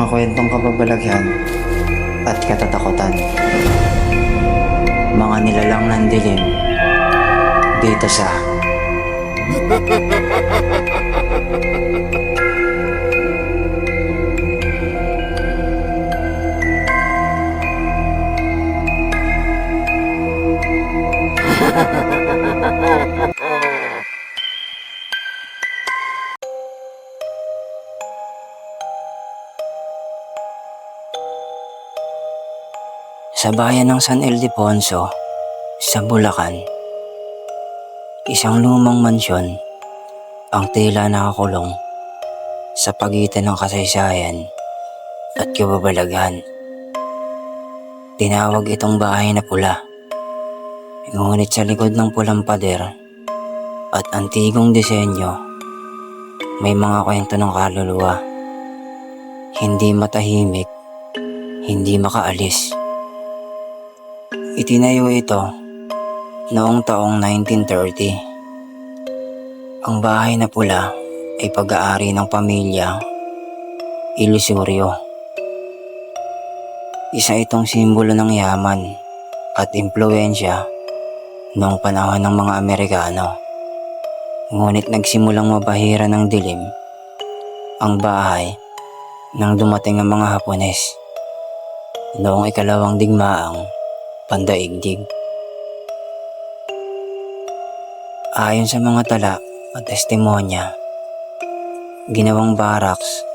mga kwentong kababalaghan at katatakutan. Mga nilalang ng dilim dito sa Sa bayan ng San Ildefonso, sa Bulacan, isang lumang mansyon ang tila nakakulong sa pagitan ng kasaysayan at kababalaghan. Tinawag itong bahay na pula. Ngunit sa likod ng pulang pader at antigong disenyo, may mga kwento ng kaluluwa. Hindi matahimik, hindi makaalis. Itinayo ito noong taong 1930. Ang bahay na pula ay pag-aari ng pamilya Ilusorio. Isa itong simbolo ng yaman at impluensya noong panahon ng mga Amerikano. Ngunit nagsimulang mabahira ng dilim ang bahay nang dumating ang mga Hapones noong ikalawang digmaang pandaigdig. Ayon sa mga tala at testimonya, ginawang barracks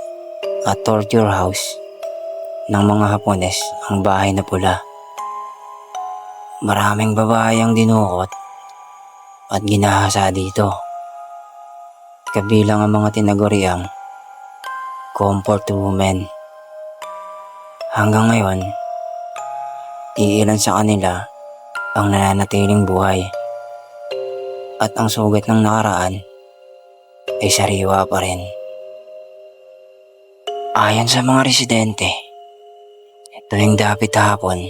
at torture house ng mga Hapones ang bahay na pula. Maraming babae ang dinukot at ginahasa dito. Kabilang ang mga tinaguriang comfort women. Hanggang ngayon, iilan sa kanila ang nananatiling buhay. At ang sugat ng nakaraan ay sariwa pa rin. Ayon sa mga residente, tuwing dapit hapon,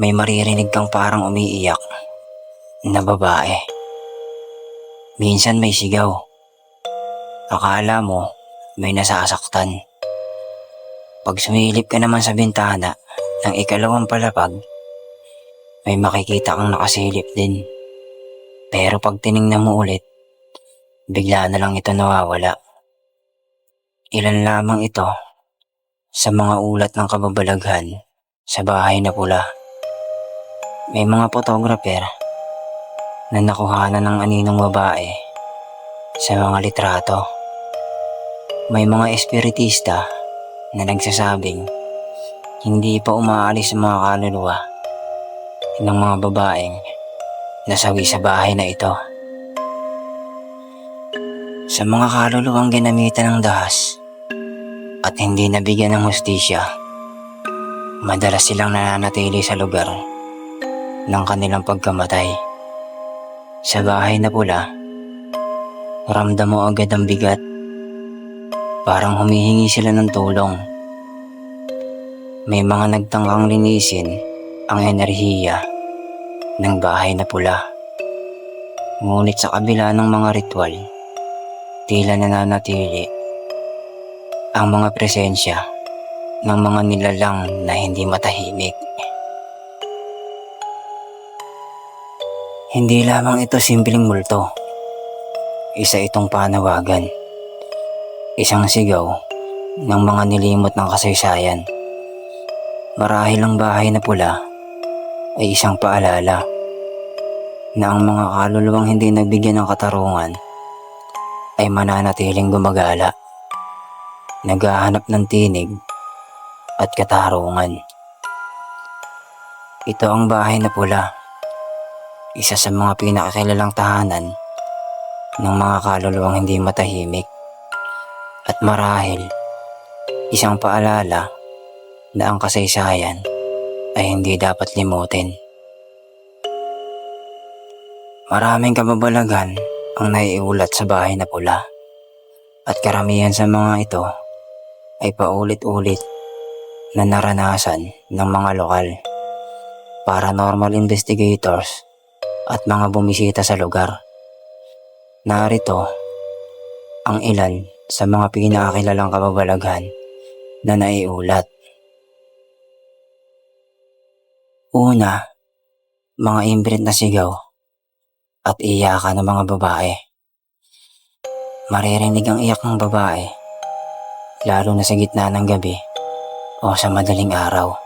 may maririnig kang parang umiiyak na babae. Minsan may sigaw. Akala mo may nasasaktan. Pag sumilip ka naman sa bintana ng ikalawang palapag, may makikita kang nakasilip din. Pero pag tiningnan mo ulit, bigla na lang ito nawawala. Ilan lamang ito sa mga ulat ng kababalaghan sa bahay na pula. May mga photographer na nakuhanan ng aninong babae sa mga litrato. May mga espiritista na nagsasabing hindi pa umaalis ang mga kaluluwa ng mga babaeng nasawi sa bahay na ito. Sa mga kaluluwang ginamitan ng dahas at hindi nabigyan ng hustisya, madalas silang nananatili sa lugar ng kanilang pagkamatay. Sa bahay na pula, ramdam mo agad ang bigat. Parang humihingi sila ng tulong. May mga nagtangkang linisin ang enerhiya ng bahay na pula. Ngunit sa kabila ng mga ritual, tila nananatili ang mga presensya ng mga nilalang na hindi matahimik. Hindi lamang ito simpleng multo. Isa itong panawagan. Isang sigaw ng mga nilimot ng kasaysayan. Marahil ang bahay na pula ay isang paalala na ang mga kaluluwang hindi nagbigyan ng katarungan ay mananatiling gumagala, naghahanap ng tinig at katarungan. Ito ang bahay na pula, isa sa mga pinakakilalang tahanan ng mga kaluluwang hindi matahimik at marahil isang paalala na ang kasaysayan ay hindi dapat limutin. Maraming kababalaghan ang naiulat sa bahay na pula at karamihan sa mga ito ay paulit-ulit na naranasan ng mga lokal, paranormal investigators at mga bumisita sa lugar. Narito ang ilan sa mga pinakakilalang kababalaghan na naiulat. Una, mga imbrit na sigaw at iyakan ng mga babae. Maririnig ang iyak ng babae, lalo na sa gitna ng gabi o sa madaling araw.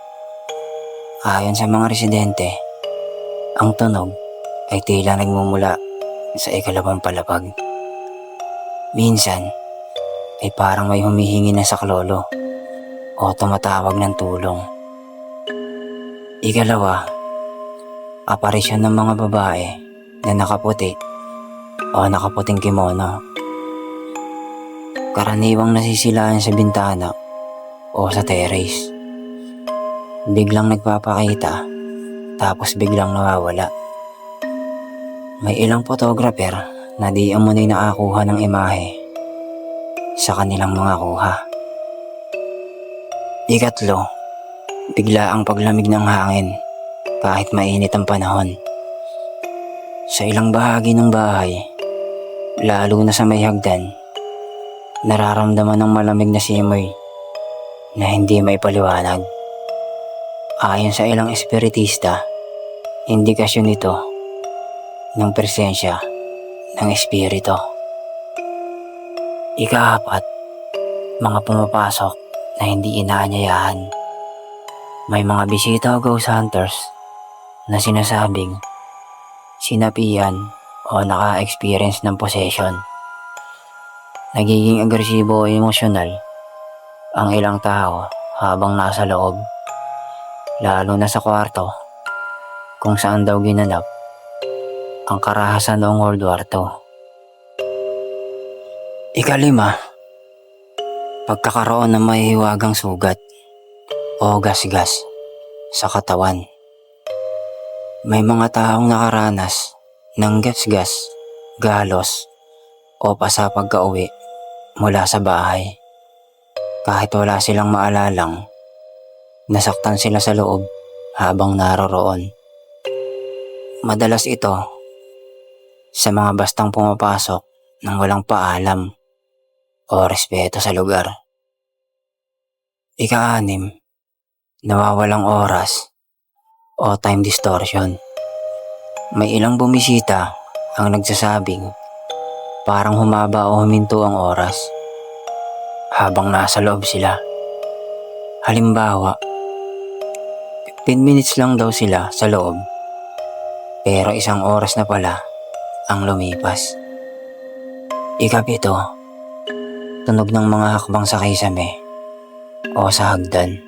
Ayon sa mga residente, ang tunog ay tila nagmumula sa ikalawang palapag. Minsan, ay parang may humihingi na sa klolo o tumatawag ng tulong. Ikalawa, aparisyon ng mga babae na nakaputi o nakaputing kimono. Karaniwang nasisilaan sa bintana o sa terrace. Biglang nagpapakita tapos biglang nawawala. May ilang photographer na di amunay nakakuha ng imahe sa kanilang mga kuha. Ikatlo, bigla ang paglamig ng hangin kahit mainit ang panahon. Sa ilang bahagi ng bahay, lalo na sa may hagdan, nararamdaman ng malamig na simoy na hindi may paliwanag. Ayon sa ilang espiritista, indikasyon ito ng presensya ng espiritu. Ikaapat, mga pumapasok na hindi inaanyayahan. May mga bisita o ghost hunters na sinasabing sinapian o naka-experience ng possession. Nagiging agresibo o emosyonal ang ilang tao habang nasa loob, lalo na sa kwarto kung saan daw ginanap ang karahasan noong World War II. Ikalima, pagkakaroon ng mahihiwagang sugat o gasgas sa katawan. May mga taong nakaranas ng gasgas, galos o pasa pagka-uwi mula sa bahay. Kahit wala silang maalalang, nasaktan sila sa loob habang naroroon. Madalas ito sa mga bastang pumapasok ng walang paalam o respeto sa lugar. Ika-anim, nawawalang oras o time distortion. May ilang bumisita ang nagsasabing parang humaba o huminto ang oras habang nasa loob sila. Halimbawa, 15 minutes lang daw sila sa loob pero isang oras na pala ang lumipas. Ikapito, tunog ng mga hakbang sa kisame o sa hagdan.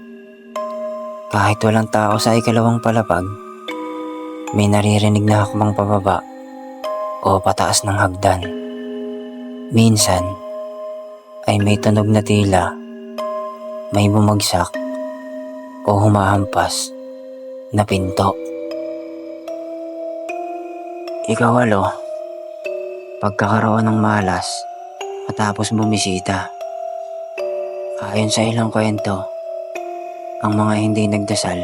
Kahit walang tao sa ikalawang palapag, may naririnig na hakbang pababa o pataas ng hagdan. Minsan, ay may tunog na tila, may bumagsak o humahampas na pinto. Ikawalo, pagkakaroon ng malas matapos bumisita. Ayon sa ilang kwento, ang mga hindi nagdasal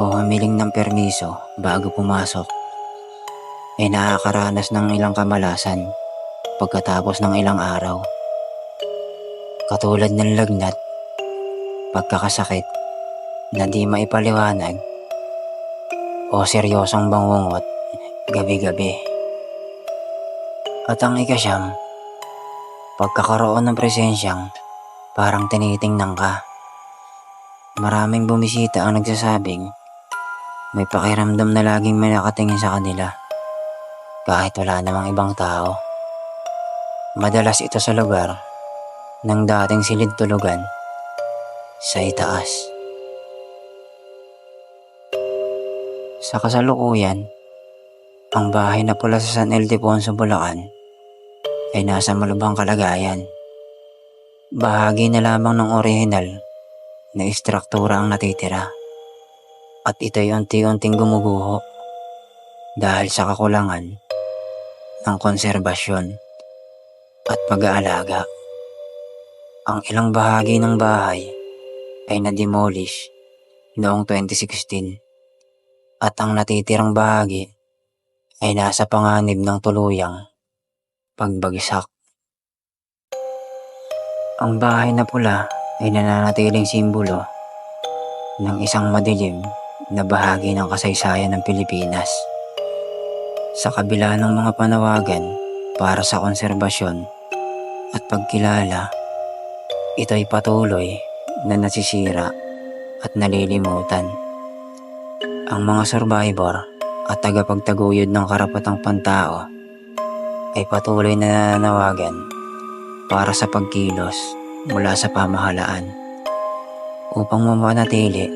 o humiling ng permiso bago pumasok ay nakakaranas ng ilang kamalasan pagkatapos ng ilang araw. Katulad ng lagnat, pagkakasakit na di maipaliwanag o seryosong bangungot gabi-gabi. At ang ikasyam, pagkakaroon ng presensyang parang tinitingnan ka. Maraming bumisita ang nagsasabing may pakiramdam na laging may nakatingin sa kanila kahit wala namang ibang tao. Madalas ito sa lugar ng dating silid tulugan sa itaas. Sa kasalukuyan, ang bahay na pula sa San Ildefonso, Bulacan ay nasa malubhang kalagayan. Bahagi na lamang ng orihinal na istruktura ang natitira at ito'y unti-unting gumuguho dahil sa kakulangan ng konserbasyon at pag-aalaga. Ang ilang bahagi ng bahay ay na-demolish noong 2016 at ang natitirang bahagi ay nasa panganib ng tuluyang pagbagsak. Ang bahay na pula ay nananatiling simbolo ng isang madilim na bahagi ng kasaysayan ng Pilipinas. Sa kabila ng mga panawagan para sa konserbasyon at pagkilala, ito'y patuloy na nasisira at nalilimutan. Ang mga survivor at tagapagtaguyod ng karapatang pantao ay patuloy na nananawagan para sa pagkilos mula sa pamahalaan upang mamanatili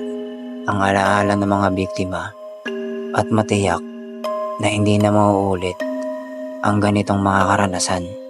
ang alaala ng mga biktima at matiyak na hindi na mauulit ang ganitong mga karanasan.